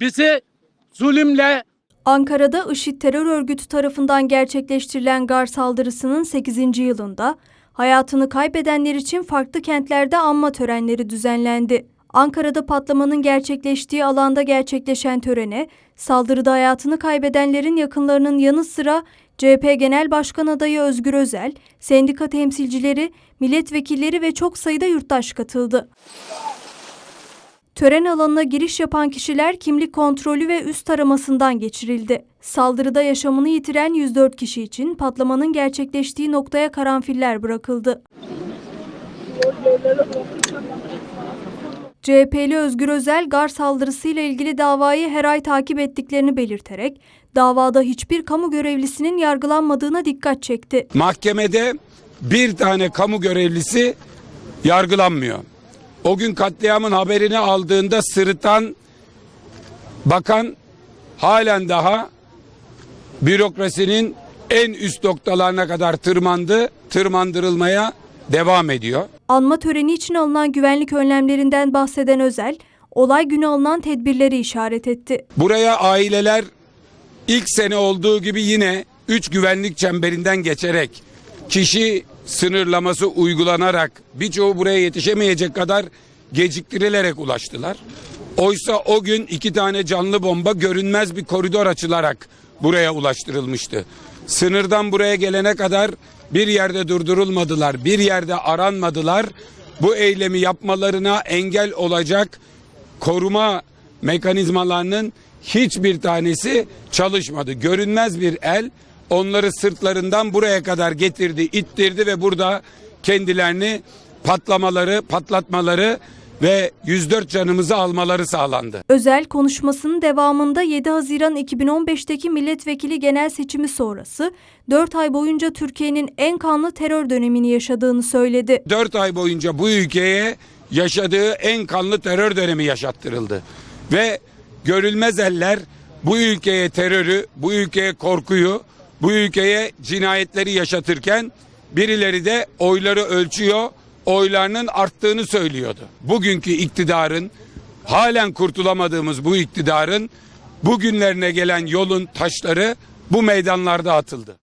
bizi zulümle Ankara'da IŞİD terör örgütü tarafından gerçekleştirilen gar saldırısının 8. yılında hayatını kaybedenler için farklı kentlerde anma törenleri düzenlendi. Ankara'da patlamanın gerçekleştiği alanda gerçekleşen törene saldırıda hayatını kaybedenlerin yakınlarının yanı sıra CHP Genel Başkan Adayı Özgür Özel, sendika temsilcileri, milletvekilleri ve çok sayıda yurttaş katıldı. Tören alanına giriş yapan kişiler kimlik kontrolü ve üst taramasından geçirildi. Saldırıda yaşamını yitiren 104 kişi için patlamanın gerçekleştiği noktaya karanfiller bırakıldı. CHP'li Özgür Özel gar saldırısıyla ilgili davayı her ay takip ettiklerini belirterek davada hiçbir kamu görevlisinin yargılanmadığına dikkat çekti. Mahkemede bir tane kamu görevlisi yargılanmıyor. O gün katliamın haberini aldığında sırıtan bakan halen daha bürokrasinin en üst noktalarına kadar tırmandı, tırmandırılmaya devam ediyor. Anma töreni için alınan güvenlik önlemlerinden bahseden Özel, olay günü alınan tedbirleri işaret etti. Buraya aileler ilk sene olduğu gibi yine üç güvenlik çemberinden geçerek kişi sınırlaması uygulanarak birçoğu buraya yetişemeyecek kadar geciktirilerek ulaştılar. Oysa o gün iki tane canlı bomba görünmez bir koridor açılarak buraya ulaştırılmıştı. Sınırdan buraya gelene kadar bir yerde durdurulmadılar, bir yerde aranmadılar. Bu eylemi yapmalarına engel olacak koruma mekanizmalarının hiçbir tanesi çalışmadı. Görünmez bir el onları sırtlarından buraya kadar getirdi, ittirdi ve burada kendilerini patlamaları, patlatmaları ve 104 canımızı almaları sağlandı. Özel konuşmasının devamında 7 Haziran 2015'teki milletvekili genel seçimi sonrası 4 ay boyunca Türkiye'nin en kanlı terör dönemini yaşadığını söyledi. 4 ay boyunca bu ülkeye yaşadığı en kanlı terör dönemi yaşattırıldı. Ve görülmez eller bu ülkeye terörü, bu ülkeye korkuyu, bu ülkeye cinayetleri yaşatırken birileri de oyları ölçüyor, oylarının arttığını söylüyordu. Bugünkü iktidarın halen kurtulamadığımız bu iktidarın bugünlerine gelen yolun taşları bu meydanlarda atıldı.